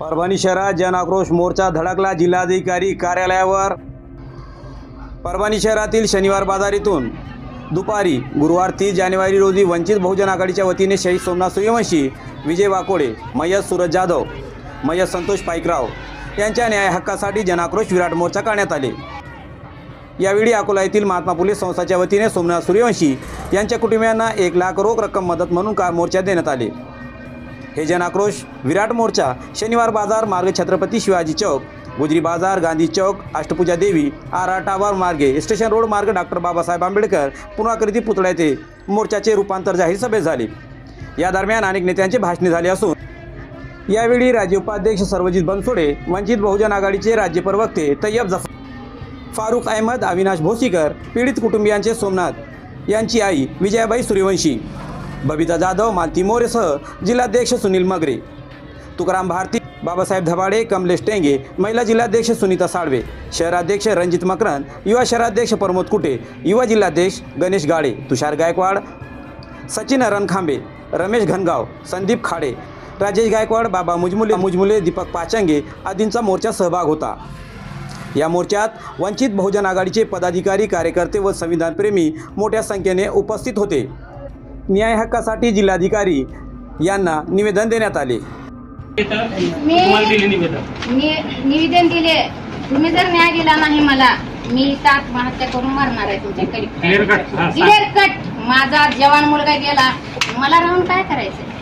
परभणी शहरात जनआक्रोश मोर्चा धडकला जिल्हाधिकारी कार्यालयावर. परभणी शहरातील शनिवार बाजारीतून दुपारी गुरुवार तीस जानेवारी रोजी वंचित बहुजन आघाडीच्या वतीने शहीद सोमनाथ सूर्यवंशी विजय वाकोडे मयत सूरज जाधव मयत संतोष पाईकराव यांच्या न्याय हक्कासाठी जनाक्रोश विराट मोर्चा काढण्यात आले. यावेळी अकोला येथील महात्मा फुले संस्थाच्या वतीने सोमनाथ सूर्यवंशी यांच्या कुटुंबियांना एक लाख रोख रक्कम मदत म्हणून कार मोर्चा देण्यात आले. हे जनाक्रोश विराट मोर्चा शनिवार बाजार मार्ग छत्रपती शिवाजी चौक गुजरी बाजार गांधी चौक अष्टपूजा देवी आरा टावर मार्गे स्टेशन रोड मार्ग डॉक्टर बाबासाहेब आंबेडकर पुनराकृती पुतळा येथे मोर्चाचे रूपांतर जाहीर सभेत झाले. या दरम्यान अनेक नेत्यांचे भाषणे झाले असून यावेळी राज्य उपाध्यक्ष सर्वजित बनसोडे वंचित बहुजन आघाडीचे राज्य प्रवक्ते तय्यब जफर फारुख अहमद अविनाश भोसीकर पीडित कुटुंबियांचे सोमनाथ यांची आई विजयाबाई सूर्यवंशी. बबिता जाधव मालती मोरेसह जिल्हाध्यक्ष सुनील मगरे. तुकाराम भारती बाबासाहेब धबाडे कमलेश टेंगे महिला जिल्हाध्यक्ष सुनीता साळवे. शहराध्यक्ष रणजित मकरन युवा शहराध्यक्ष प्रमोद कुटे युवा जिल्हाध्यक्ष गणेश गाडे तुषार गायकवाड सचिन रणखांबे रमेश घनगाव संदीप खाडे. राजेश गायकवाड बाबा मुजमुले मुजमुले दीपक पाचंगे आदींचा मोर्चा सहभाग होता. या मोर्चात वंचित बहुजन आघाडीचे पदाधिकारी कार्यकर्ते व संविधानप्रेमी मोठ्या संख्येने उपस्थित होते. न्याय हक्कासाठी जिल्हाधिकारी यांना निवेदन देण्यात आले मी निवेदन दिले तुम्ही जर न्याय दिला नाही मला मी इथं आत्महत्या करून मरणार आहे तुमच्या. हा. क्लिअर कट माझा जवान मुलगा गेला मला राहून काय करायचं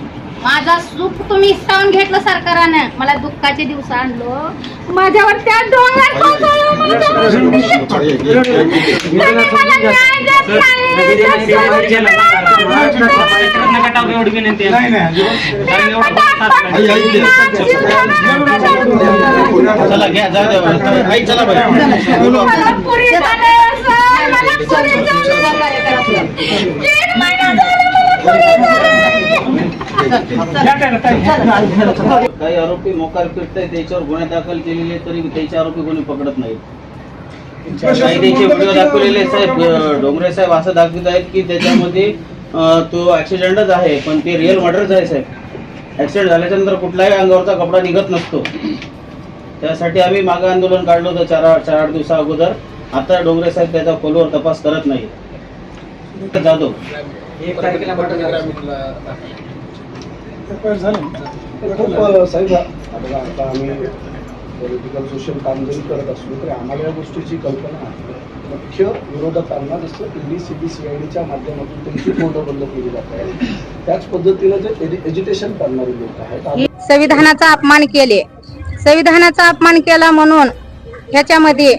माझा सुख तुम्ही हिसकावून घेतलं सरकारनं मला दुःखाचे दिवस आणलो माझ्यावर त्या डोंगर कोसळलं, नाही. चला घ्या जा द्या. आई चला बाई बोलू. काही आरोपी मोकार फिरताय त्याच्यावर गुन्हे दाखल केलेले तरी त्याचे आरोपी कोणी पकडत नाही काही त्याचे व्हिडिओ दाखवलेले साहेब अं, डोंगरे साहेब असं दाखवत आहेत की त्याच्यामध्ये तो ऍक्सिडेंटच आहे पण ते रिअल मर्डरच आहे साहेब. ऍक्सिडेंट झाल्याच्यानंतर कुठलाही अंगावरचा कपडा निघत नसतो. त्यासाठी आम्ही मागं आंदोलन काढलं होतं चार चार आठ दिवसा अगोदर. आता डोंगरे साहेब त्याचा खोलवर तपास करत नाही जाधव. खूप साहेब आता आता आम्ही पॉलिटिकल सोशल काम जरी करत असलो तरी आम्हाला या गोष्टीची कल्पना आहे. मुख्य विरोधकांना जसं ED C B C I डीच्या माध्यमातून त्यांची फोटो बंद केली जात आहे त्याच पद्धतीनं जे एज्युकेशन करणारे लोक आहेत संविधानाचा अपमान केले. संविधानाचा अपमान केला म्हणून ह्याच्यामध्ये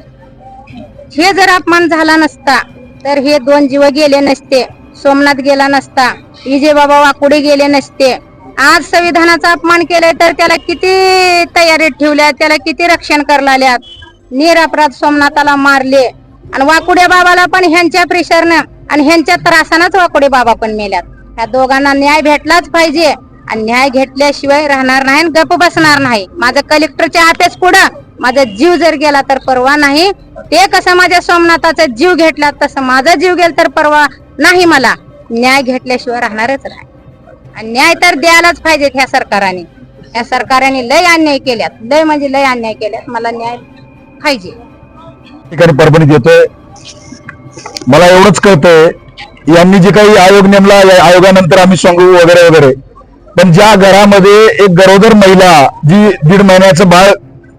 हे जर अपमान झाला नसता तर हे दोन जीव गेले नसते. सोमनाथ गेला नसता. विजय बाबा वाकुडे गेले नसते. आज संविधानाचा अपमान केलाय तर त्याला किती तयारीत ठेवल्या त्याला किती रक्षण करलाल्यात? निरपराध सोमनाथाला मारले. आणि वाकुडे बाबाला पण ह्यांच्या प्रेशरनं आणि ह्यांच्या त्रासानंच वाकुडे बाबा पण मेल्यात. ह्या दोघांना न्याय भेटलाच पाहिजे. आणि न्याय घेतल्याशिवाय राहणार नाही आणि बसणार नाही. माझं कलेक्टरच्या ऑफिस पुढं. माझा जीव जर गेला तर परवा नाही. ते कसं माझ्या सोमनाथाचा जीव घेतला तसं माझा जीव गेला तर परवा नाही मला. न्याय घेतल्याशिवाय राहणारच नाही. आणि न्याय तर द्यायलाच पाहिजे ह्या सरकारने. या सरकारने लय अन्याय केल्यात. लय म्हणजे लय अन्याय केल्यात. मला न्याय पाहिजे. ठिकाणी परभणीत येतोय. मला एवढंच कळतंय यांनी जे काही आयोग नेमला या आयोगानंतर आम्ही सांगू वगैरे वगैरे. पण ज्या घरामध्ये एक गरोदर महिला जी दीड महिन्याचं बाळ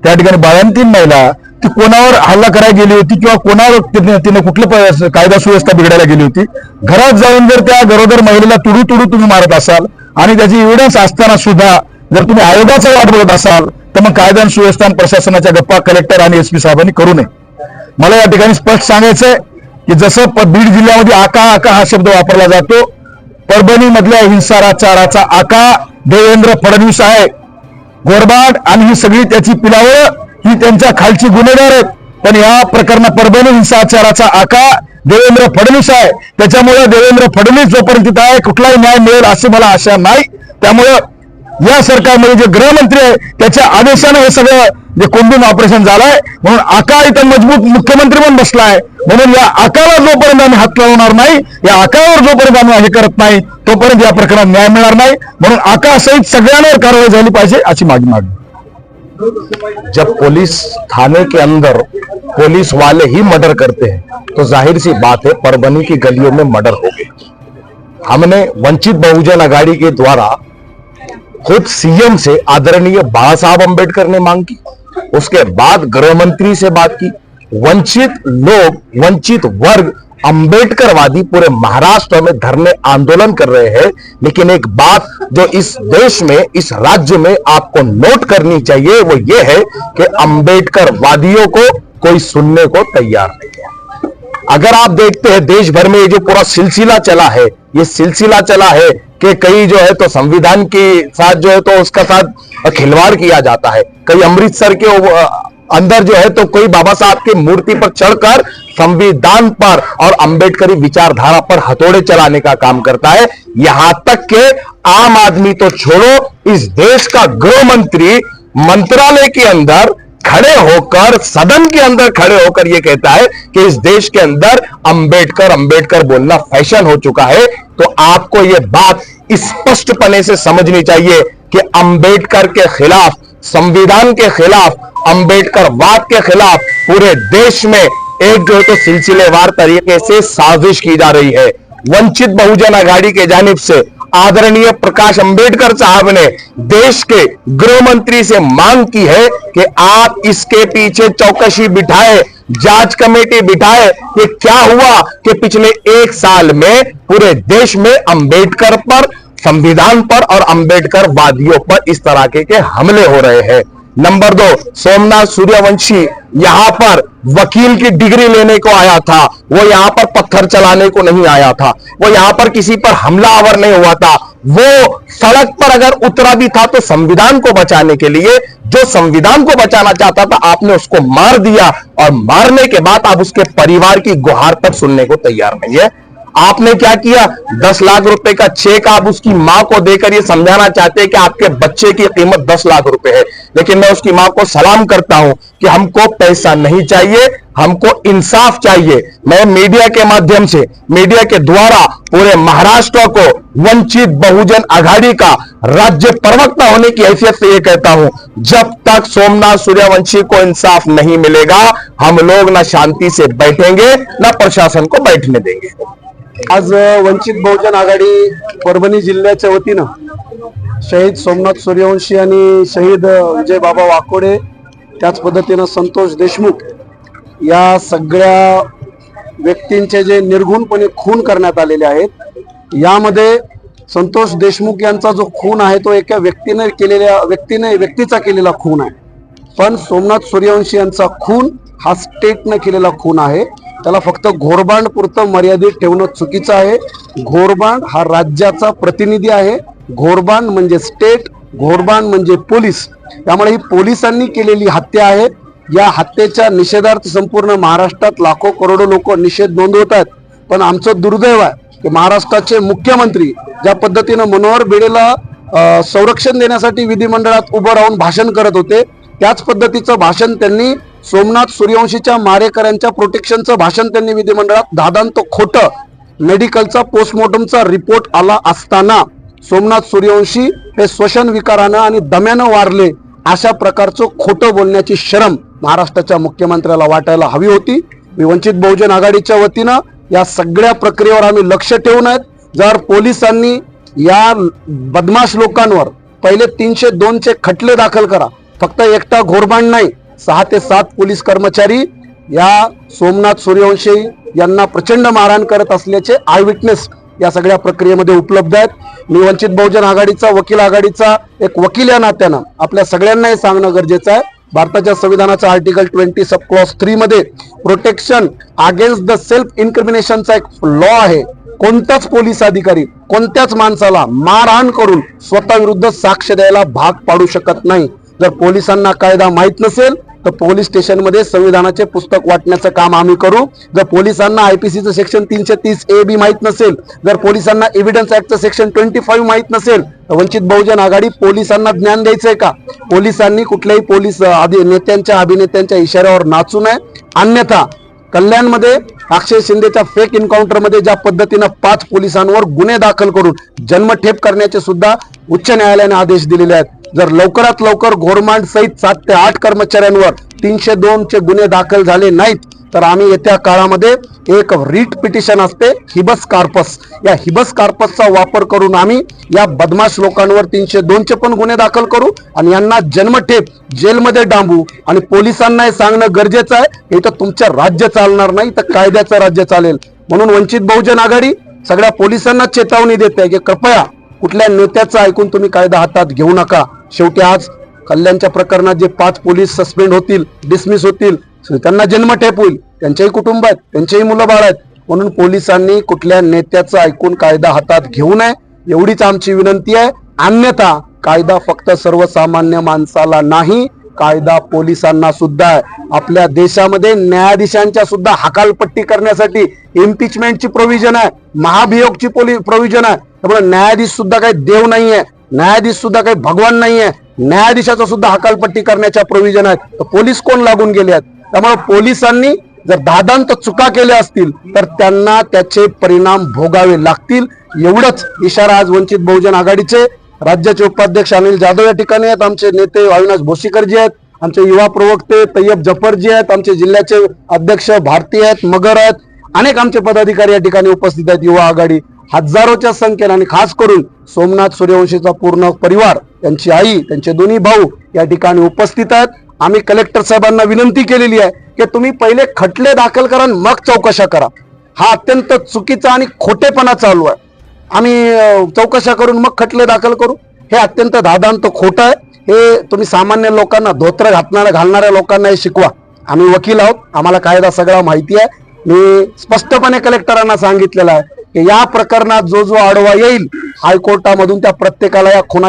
त्या ठिकाणी बाळंतीन महिला ती कोणावर हल्ला करायला गेली होती किंवा कोणावर तिने कुठलं कायदा सुव्यवस्था बिघडायला गेली होती घरात जाऊन जर त्या गरोदर महिलेला तुडू तुडू तुम्ही मारत असाल आणि त्याची एव्हिडन्स असताना सुद्धा जर तुम्ही आयोगाचा वाट बघत असाल तर मग कायदा आणि सुव्यवस्था प्रशासनाच्या गप्पा कलेक्टर आणि एसपी साहेबांनी करू नये. मला या ठिकाणी स्पष्ट सांगायचंय की जसं बीड जिल्ह्यामध्ये आका आका हा शब्द वापरला जातो परभणीमधल्या हिंसाचाराचा आका देवेंद्र फडणवीस आहे. गोरबाड आणि ही सगळी त्याची पिलावळ ही त्यांच्या खालची गुन्हेगार आहेत. पण या प्रकरणात परभणी हिंसाचाराचा आका देवेंद्र फडणवीस आहे. त्याच्यामुळे देवेंद्र फडणवीस जोपर्यंत तिथं आहे कुठलाही न्याय मिळेल अशी मला आशा नाही. त्यामुळं या सरकारमध्ये जे गृहमंत्री आहे त्याच्या आदेशानं हे सगळं जे कोंबून ऑपरेशन झालंय, म्हणून आका इथं मज़बूत मुख्यमंत्री पण बसलाय. म्हणून या आकाला जोपर्यंत आम्ही हात लावणार नाही, या आकावर जोपर्यंत आम्ही हे करत नाही, तोपर्यंत या प्रकरणात न्याय मिळणार नाही. म्हणून आका सहित सगळ्यांवर कारवाई झाली पाहिजे अशी माझी मागणी जब पुलिस थाने के अंदर पुलिस वाले ही मर्डर करते हैं तो ज़ाहिर सी बात है परभनी की गलियों में मर्डर हो गए। हमने वंचित बहुजन अघाड़ी के द्वारा खुद सीएम से आदरणीय बाबा साहब अंबेडकर ने मांग की। उसके बाद गृह मंत्री से बात की। वंचित लोग, वंचित वर्ग, अंबेडकरवादी पूरे महाराष्ट्र में धरने आंदोलन कर रहे हैं। लेकिन एक बात जो इस देश में, इस राज्य में आपको नोट करनी चाहिए, वो ये है कि अंबेडकरवादियों को कोई सुनने को तैयार नहीं है। अगर आप देखते हैं, देश भर में ये जो पूरा सिलसिला चला है, ये सिलसिला चला है कि कई जो है तो संविधान के साथ जो है तो उसका साथ खिलवाड़ किया जाता है। कई अमृतसर के अंदर जो है तो कोई बाबा साहब की मूर्ति पर चढ़कर संविधान पर और अंबेडकरी विचारधारा पर हथौड़े चलाने का काम करता है। यहाँ तक के आम आदमी तो छोड़ो, इस देश का गृह मंत्री मंत्रालय के अंदर खड़े होकर, सदन के अंदर खड़े होकर यह कहता है कि इस देश के अंदर अंबेडकर अंबेडकर बोलना फ़ैशन हो चुका है। तो आपको यह बात स्पष्टपने से समझनी चाहिए कि अंबेडकर के खिलाफ, संविधान के खिलाफ अंबेडकर वाद के खिलाफ पूरे देश में एक जो है तो सिलसिलेवार तरीके से साजिश की जा रही है। वंचित बहुजन आघाड़ी के जानिब से आदरणीय प्रकाश अंबेडकर साहब ने देश के गृह मंत्री से मांग की है कि आप इसके पीछे चौकसी बिठाए जाँच कमेटी बिठाए कि क्या हुआ कि पिछले एक साल में पूरे देश में अंबेडकर पर संविधान पर और अंबेडकर वादियों पर इस तरह के, के हमले हो रहे हैं। नंबर दो, सोमनाथ सूर्यवंशी यहाँ पर वकील की डिग्री लेने को आया था। वो यहाँ पर पत्थर चलाने को नहीं आया था। वो यहाँ पर किसी पर हमलावर नहीं हुआ था। वो सड़क पर अगर उतरा भी था तो संविधान को बचाने के लिए, जो संविधान को बचाना चाहता था, आपने उसको मार दिया और मारने के बाद आप उसके परिवार की गुहार तक सुनने को तैयार नहीं है। आपने क्या किया? दस लाख रुपए का चेक आप उसकी माँ को देकर ये समझाना चाहते हैं कि आपके बच्चे की कीमत दस लाख रुपए है। लेकिन मैं उसकी माँ को सलाम करता हूँ कि हमको पैसा नहीं चाहिए, हमको इंसाफ चाहिए। मैं मीडिया के माध्यम से, मीडिया के द्वारा पूरे महाराष्ट्र को वंचित बहुजन आघाड़ी का राज्य प्रवक्ता होने की हैसियत से ये कहता हूँ, जब तक सोमनाथ सूर्यवंशी को इंसाफ नहीं मिलेगा, हम लोग ना शांति से बैठेंगे, ना प्रशासन को बैठने देंगे। आज वंचित बहुजन आघाडी परभणी जिल्ह्याच्या वतीनं शहीद सोमनाथ सूर्यवंशी आणि शहीद विजय बाबा वाकोडे त्याच पद्धतीनं संतोष देशमुख या सगळ्या व्यक्तींचे जे निर्गुणपणे खून करण्यात आलेले आहेत यामध्ये संतोष देशमुख यांचा जो खून आहे तो एका व्यक्तीने केलेल्या व्यक्तीने व्यक्तीचा केलेला खून आहे. पण सोमनाथ सूर्यवंशी यांचा खून हा स्टेटनं केलेला खून आहे. त्याला फक्त घोरबांड पुरतं मर्यादित ठेवणं चुकीचं आहे. घोरबांड हा राज्याचा प्रतिनिधी आहे. घोरबांड म्हणजे स्टेट घोरबांड म्हणजे पोलीस. त्यामुळे ही पोलिसांनी केलेली हत्या आहे या हत्येच्या निषेधार्थ संपूर्ण महाराष्ट्रात लाखो करोडो लोक निषेध नोंदवत आहेत पण आमचं दुर्दैव आहे की महाराष्ट्राचे मुख्यमंत्री ज्या पद्धतीनं मनोहर भिडेला संरक्षण देण्यासाठी विधिमंडळात उभं राहून भाषण करत होते त्याच पद्धतीचं भाषण त्यांनी सोमनाथ सूर्यवंशीच्या मारेकऱ्यांच्या प्रोटेक्शनचं भाषण त्यांनी विधिमंडळात. तो खोटं. मेडिकलचा पोस्टमॉर्टमचा रिपोर्ट आला असताना. सोमनाथ सूर्यवंशी हे श्वसन विकारानं आणि दम्यानं वारले अशा प्रकारचं खोटं बोलण्याची शरम महाराष्ट्राच्या मुख्यमंत्र्याला वाटायला हवी होती. मी वंचित बहुजन आघाडीच्या वतीनं या सगळ्या प्रक्रियेवर आम्ही लक्ष ठेवून आहेत. जर पोलिसांनी या बदमाश लोकांवर पहिले तीनशे दोनचे खटले दाखल करा. फक्त एकटा घोरबांड नाही. सहा ते सात पोलीस कर्मचारी या सोमनाथ सूर्यवंशी यांना प्रचंड मारहाण करत असल्याचे आय विटनेस या सगळ्या प्रक्रियेमध्ये उपलब्ध आहेत. मी वंचित बहुजन आघाडीचा वकील आघाडीचा एक वकील या नात्यानं आपल्या सगळ्यांना हे सांगणं गरजेचं आहे. भारताच्या संविधानाचा article twenty sub clause three मध्ये प्रोटेक्शन अगेन्स्ट द सेल्फ इन्क्रिमिनेशनचा एक लॉ आहे. कोणताच पोलीस अधिकारी कोणत्याच माणसाला मारहाण करून स्वतःविरुद्ध साक्ष द्यायला भाग पाडू शकत नाही. जर पोलिसांना कायदा माहीत नसेल तर पोलीस स्टेशनमध्ये संविधानाचे पुस्तक वाटण्याचं काम आम्ही करू. जर पोलिसांना आयपीसीचं सेक्शन तीनशे तीस ए बी माहीत नसेल जर पोलिसांना एव्हिडन्स ऍक्टचं सेक्शन ट्वेंटी फाईव्ह माहीत नसेल तर वंचित बहुजन आघाडी पोलिसांना ज्ञान द्यायचंय का? पोलिसांनी कुठल्याही पोलीस अ, नेत्यांच्या अभिनेत्यांच्या इशाऱ्यावर नाचू नये. अन्यथा कल्याणमध्ये अक्षय शिंदेच्या फेक एन्काउंटरमध्ये ज्या पद्धतीनं पाच पोलिसांवर गुन्हे दाखल करून जन्मठेप करण्याचे सुद्धा उच्च न्यायालयाने आदेश दिलेले आहेत. जर लवकरात लवकर घोरमांड सहित सात ते आठ कर्मचाऱ्यांवर तीनशे दोन चे गुन्हे दाखल झाले नाहीत तर आम्ही येत्या काळामध्ये एक रीट पिटिशन असते हिबस कार्पस. या हिबस कार्पसचा वापर करून आम्ही या बदमाश लोकांवर तीनशे दोनचे पण गुन्हे दाखल करू आणि यांना जन्मठेप जेलमध्ये डांबू. आणि पोलिसांना हे सांगणं गरजेचं आहे इथं तुमचं राज्य चालणार नाही तर कायद्याचं राज्य चालेल. म्हणून वंचित बहुजन आघाडी सगळ्या पोलिसांना चेतावणी देते की कृपया कुठल्या नेत्याचं ऐकून तुम्ही कायदा हातात घेऊ नका. शेवटी आज कल्याणच्या प्रकरणात जे पाच पोलीस सस्पेंड होतील डिसमिस होतील त्यांना जन्मठेप होईल. त्यांच्याही कुटुंब आहेत त्यांच्याही मुलं बाळ आहेत. म्हणून पोलिसांनी कुठल्या नेत्याचं ऐकून कायदा हातात घेऊ नये एवढीच आमची विनंती आहे. अन्यथा कायदा फक्त सर्वसामान्य माणसाला नाही कायदा पोलिसांना सुद्धा आहे. आपल्या देशामध्ये न्यायाधीशांच्या सुद्धा हकालपट्टी करण्यासाठी इम्पिचमेंटची प्रोव्हिजन आहे. महाभियोगची प्रोव्हिजन आहे. त्यामुळे न्यायाधीश सुद्धा काही देव नाहीये. न्यायाधीश सुद्धा काही भगवान नाहीये. न्यायाधीशाचा सुद्धा हकालपट्टी करण्याच्या प्रोव्हिजन आहेत. तर पोलीस कोण लागून गेले आहेत? त्यामुळे पोलिसांनी जर दादांत चुका केल्या असतील तर त्यांना त्याचे परिणाम भोगावे लागतील. एवढंच इशारा आज वंचित बहुजन आघाडीचे. राज्याचे उपाध्यक्ष अनिल जाधव या ठिकाणी आहेत. आमचे नेते अविनाश भोसीकरजी आहेत. आमचे युवा प्रवक्ते तय्यब जफरजी आहेत. आमचे जिल्ह्याचे अध्यक्ष भारती आहेत. मगर आहेत. अनेक आमचे पदाधिकारी या ठिकाणी उपस्थित आहेत. युवा आघाडी हजारोच्या संख्येने आणि खास करून सोमनाथ सूर्यवंशीचा पूर्ण परिवार त्यांची आई त्यांचे दोन्ही भाऊ या ठिकाणी उपस्थित आहेत. आम्ही कलेक्टर साहेबांना विनंती केलेली आहे की तुम्ही पहिले खटले दाखल करा आणि मग चौकशा करा. हा अत्यंत चुकीचा आणि खोटेपणा चालू आहे. आम्ही चौकशा करून मग खटले दाखल करू. हे अत्यंत दादांत खोटं आहे. हे तुम्ही सामान्य लोकांना धोत्र घातणाऱ्या घालणाऱ्या लोकांना हे शिकवा. आम्ही वकील आहोत. आम्हाला कायदा सगळा माहिती आहे. मी स्पष्टपणे कलेक्टरांना सांगितलेलं आहे. या प्रकरणात जो जो आडवा येईल हायकोर्टामधून त्या प्रत्येकाला या खुना